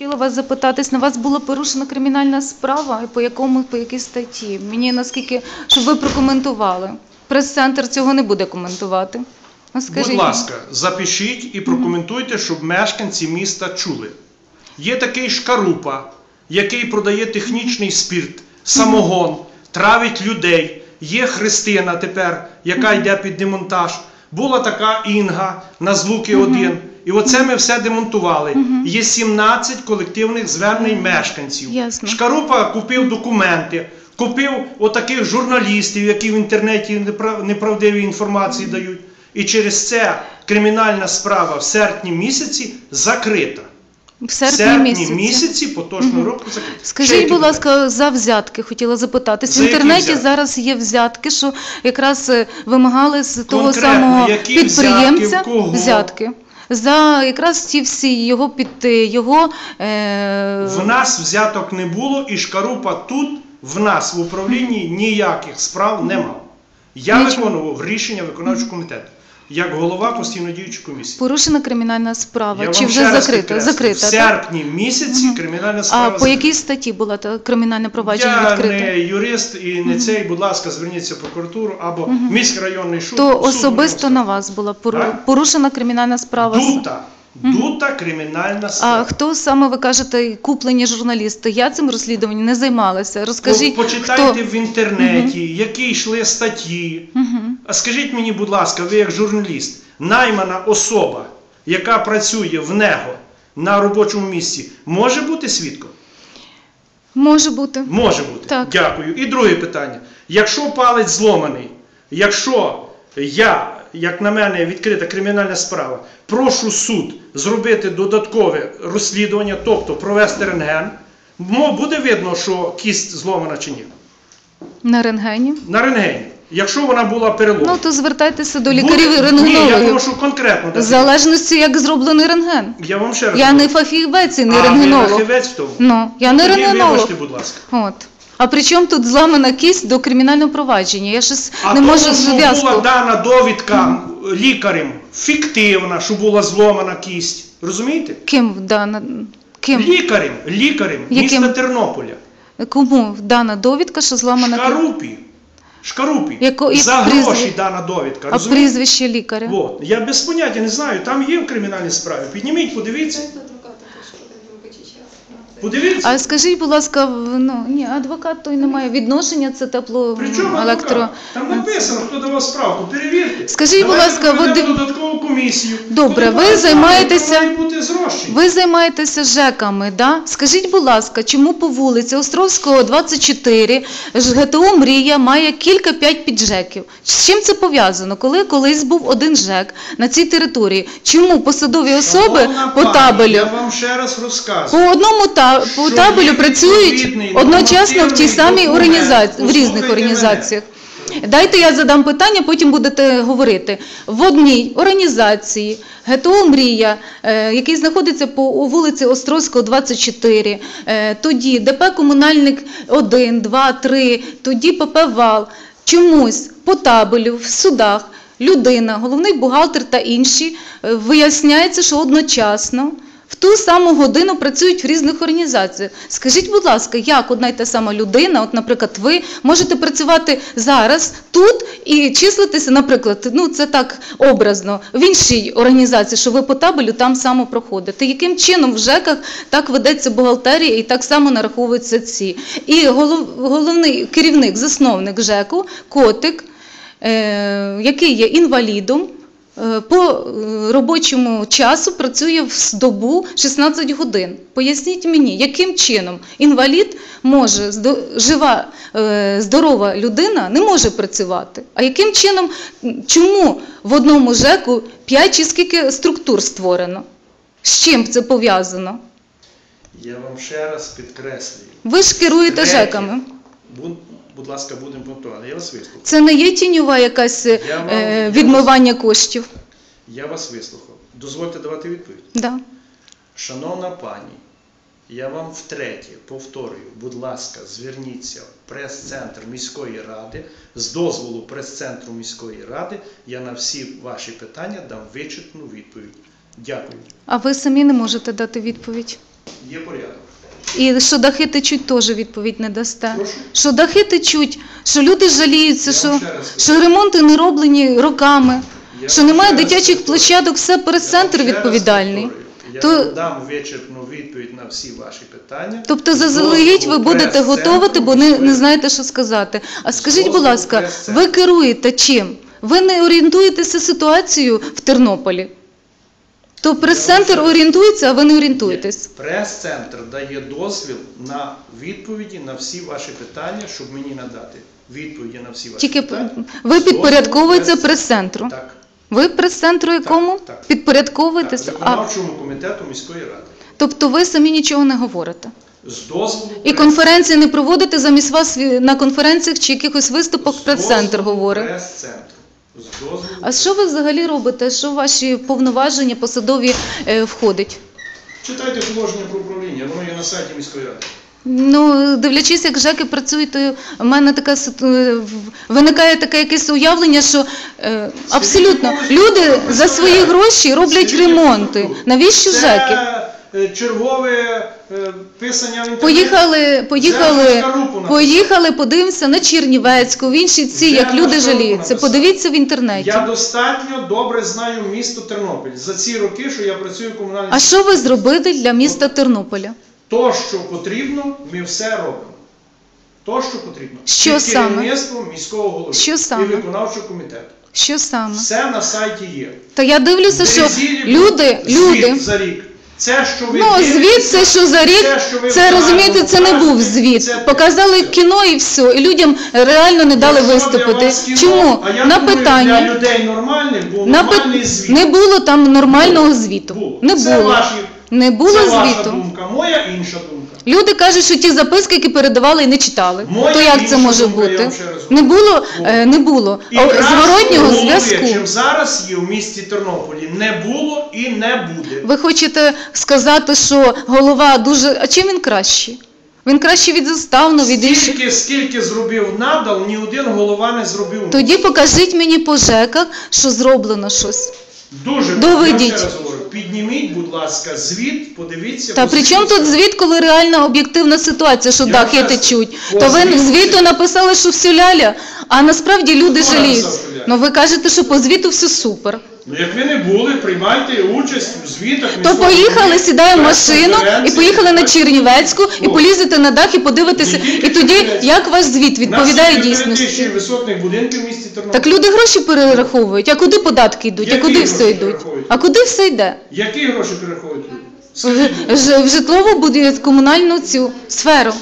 Хотіла вас запитатись, на вас була порушена кримінальна справа, і по якому, по якій статті? Мені наскільки, щоб ви прокоментували. Прес-центр цього не буде коментувати. Ну, скажіть. Будь ласка, запишіть і прокоментуйте, щоб мешканці міста чули. Є такий шкарупа, який продає технічний спирт, самогон, травить людей. Є Христина тепер, яка йде під демонтаж. Була така Інга на звуки 1. І оце ми все демонтували. Є 17 колективних звернень мешканців. Ясно. Шкарупа купив документи, купив отаких журналістів, які в інтернеті непра- неправдиві інформації дають. І через це кримінальна справа в серпні місяці закрита. В серпні, місяці. місяці поточного року закрита. Скажіть, будь ласка, за взятки хотіла запитатись. За В інтернеті взятки? зараз є взятки, що якраз е, вимагали з того Конкретно, самого які підприємця взятки, кого? взятки. За якраз ті всі його під е, його е, В нас взяток не було, і шкарупа тут, в нас в управлінні ніяких справ не мав. Я Нічого. виконував рішення виконавчого комітету як голова постійно діючої комісії. порушена кримінальна справа. Я Чи вам вже раз закрита? підкреслю, Закрита. В так? серпні місяці кримінальна справа А справа. по закрита. якій статті була та кримінальне провадження Я відкрите? не юрист і не цей, будь ласка, зверніться в прокуратуру або в міський районний суд. То особисто на вас була пору- Так? порушена кримінальна справа. Дута. Дута кримінальна А хто саме ви кажете, куплені журналісти? Я цим розслідуванням не займалася. Розкажіть, По- Почитайте хто? в інтернеті, які йшли статті. А скажіть мені, будь ласка, ви як журналіст, наймана особа, яка працює в НЕГО на робочому місці, може бути свідком? Може бути. Може бути. Так. Дякую. І друге питання. Якщо палець зломаний, якщо я, як на мене, відкрита кримінальна справа, прошу суд зробити додаткове розслідування, тобто провести рентген, буде видно, що кість зломана чи ні. На рентгені. На рентгені. Якщо вона була переломана. Ну то звертайтеся до лікарів Ні, я прошу конкретно. В залежності, як зроблений рентген. Я вам ще раз. Я не фахівець і А, не ви рентгенолог. фахівець в тому? Ну, я не Тоді рентгенолог. Вибачте, будь ласка. От. А при чому тут зламана кість до кримінального провадження? Я щось А не тому, можу що була дана довідка лікарем фіктивна, що була зломана кість. Розумієте? Ким дана ким? Лікарем, лікарем Яким? міста Тернополя. Кому дана довідка, що зламана кість? Шкарупі. Шкарупі. Яко- За прізвище? гроші дана довідка. А Розумієте? прізвище лікаря? От. Я без поняття не знаю, там є в кримінальній справі. Підніміть, подивіться. Подивіться. А скажіть, будь ласка, ну ні, адвокат той не має відношення, це тепло При електро. адвокат? Там написано, хто давав справку, перевірте. Скажіть, будь ласка, ви додаткову комісію. Добре, ви займаєтеся- має бути. Ви займаєтеся ЖЕКами, да? Скажіть, будь ласка, чому по вулиці Островського 24 ГТО Мрія має кілька п'ять піджеків? З чим це пов'язано? Коли колись був один ЖЕК на цій території? Чому посадові особи Шановна по пані, табелю? Я вам ще раз розказую. По одному та по Що табелю працюють відповідний одночасно в тій самій організації в різних Послухайте організаціях. Дайте я задам питання, потім будете говорити. В одній організації ГТО Мрія, е, який знаходиться по вулиці Острозького, 24, е, тоді ДП Комунальник 1, 2, 3, тоді ПП Вал. Чомусь по табелю в судах людина, головний бухгалтер та інші е, виясняється, що одночасно в ту саму годину працюють в різних організаціях. Скажіть, будь ласка, як одна й та сама людина, от, наприклад, ви можете працювати зараз тут і числитися, наприклад, ну це так образно, в іншій організації, що ви по табелю там само проходите. Яким чином в ЖЕКах так ведеться бухгалтерія і так само нараховуються ці? І голов, головний керівник, засновник ЖЕКу, котик, е, який є інвалідом. Е, По е, робочому часу працює в добу 16 годин. Поясніть мені, яким чином інвалід може, жива, е, здорова людина не може працювати. А яким чином, чому в одному ЖЕКу 5 чи скільки структур створено? З чим це пов'язано? Я вам ще раз підкреслюю. Ви ж керуєте Третє. ЖЕКами. Будь, ласка, будемо повторювати. Я вас вислухав. Це не є тіньова якась вам- відмивання коштів. Я вас вислухав. Дозвольте давати відповідь. Да. Шановна пані, я вам втретє повторюю, будь ласка, зверніться в прес-центр міської ради. З дозволу прес-центру міської ради я на всі ваші питання дам вичерпну відповідь. Дякую. А ви самі не можете дати відповідь. Є порядок. І що дахи течуть, теж відповідь не дасте. Прошу? Що дахи течуть, що люди жаліються, Я що, ще раз що ремонти не роблені роками, що немає дитячих площадок, все раз відповідальний. Я То- дам вичерпну відповідь на всі ваші питання. Тобто заздалегідь ви будете готувати, бо не, не знаєте, що сказати. А скажіть, будь ласка, ви керуєте чим? Ви не орієнтуєтеся ситуацію в Тернополі? То прес-центр орієнтується, а ви не орієнтуєтесь. Прес-центр дає дозвіл на відповіді на всі ваші питання, щоб мені надати відповіді на всі ваші Тільки питання. ви підпорядковуєтеся прес-центру. Так. Ви прес-центру якому? так. Так, Підпорядковуєтеся? А, виконавчому комітету міської ради. тобто ви самі нічого не говорите. З дозволу І прес- конференції не проводите замість вас ві- на конференціях чи якихось виступах прес-центр дозволу говорить. Прес-центру. З дозволу А що ви взагалі робите? Що в ваші повноваження посадові е, входить? Читайте положення про управління, воно є на сайті міської ради. Ну, дивлячись, як ЖЕКи працюють, то в мене така сит- е, виникає таке якесь уявлення, що е, абсолютно люди за свої гроші роблять ремонти. Навіщо ЖЕКи? Е, чергове е, писання в інтернеті. Поїхали, поїхали, поїхали, подивимося на Чернівецьку, в інші ці, як люди жаліються. Подивіться в інтернеті. Я достатньо добре знаю місто Тернопіль за ці роки, що я працюю в комунальній А що ви зробили для міста Тернополя? То, що потрібно, ми все робимо. То, що потрібно. Що Під саме? керівництвом міського голови Що саме? і виконавчого комітету. Що саме? Все на сайті є. Та я дивлюся, що люди, звіт люди. за рік. Це, що ви Ну, дивитеся, звіт це що за рік, це, що ви це в розумієте, це не був кажете, звіт. це- Показали кіно і все, і людям реально не дали Якщо для виступити. вас кіно, Чому? А я На думаю, питання. для людей нормальних був На нормальний звіт. Не було там нормального звіту. Було. Не Це було. ваші- Не було це ваша звіту. думка, моя інша думка. Люди кажуть, що ті записки, які передавали, і не читали. Моя То як інша це може думка, я бути? вам ще раз Не було, е, не було. І О, кращого Зворотнього зв'язку. чим зараз є в місті Тернополі, не було і не буде. Ви хочете сказати, що голова дуже. А чим він кращий? Він кращий від заставного, від інших. Скільки, скільки зробив надал, ні один голова не зробив. Тоді покажіть мені по ЖЕКах, що зроблено щось. Дуже доведіть. Я ще раз говорю, підніміть, будь ласка, звіт, подивіться. Та при чому тут звіт, коли реальна об'єктивна ситуація, що Я дахи течуть? То ви звіту- звіту написали, що все ляля, а насправді люди Хто написав, що? Ну ви кажете, що по звіту все супер. Ну як ви не були, приймайте участь у звітах. То міського поїхали, голови, сідаємо в машину і прес-конференції, поїхали на Чернівецьку і О. полізете на дах і подивитеся. Не І тоді як ваш звіт відповідає У нас є дійсності? висотних будинків в місті Тернопіль. Так люди гроші перераховують, а куди податки йдуть, а Які куди гроші все йдуть? перераховують? А куди все йде? Які гроші переходять? В, житлову буде комунальну цю сферу.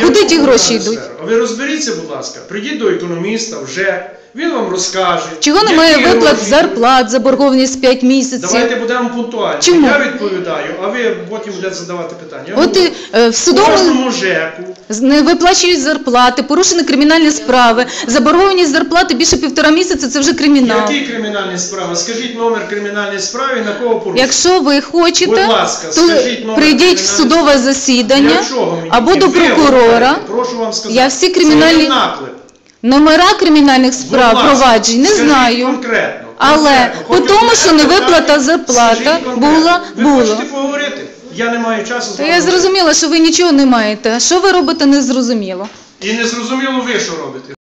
Куди ті гроші йдуть? А ви розберіться, будь ласка, прийдіть до економіста вже, він вам розкаже. Чого які немає виплат йдуть. зарплат, заборгованість 5 місяців? Давайте будемо пунктуальні. Чому? Я відповідаю, а ви потім будете задавати питання. От і е, в судовому кожному ЖЕКу з- не виплачують зарплати, порушені кримінальні справи, заборгованість зарплати більше півтора місяця це вже кримінал. Які кримінальні справи? Скажіть номер кримінальної справи на кого порушення. Якщо ви хочете, Будь ласка, то скажіть номер прийдіть в кримінальної судове засідання Для чого мені? або до ви прокурора. Прошу вам сказати. Я всі Це кримінальні- є наклеп. Номера кримінальних Будь справ, ласка, проваджень, не скажіть знаю. конкретно. Але конкретно. по Хоч тому, що невиплата питання, зарплата скажіть конкретно. була- Ви було. хочете поговорити? Я не маю часу з Та я зрозуміла, що ви нічого не маєте. Що ви робите, не зрозуміло. І не зрозуміло ви, що робите.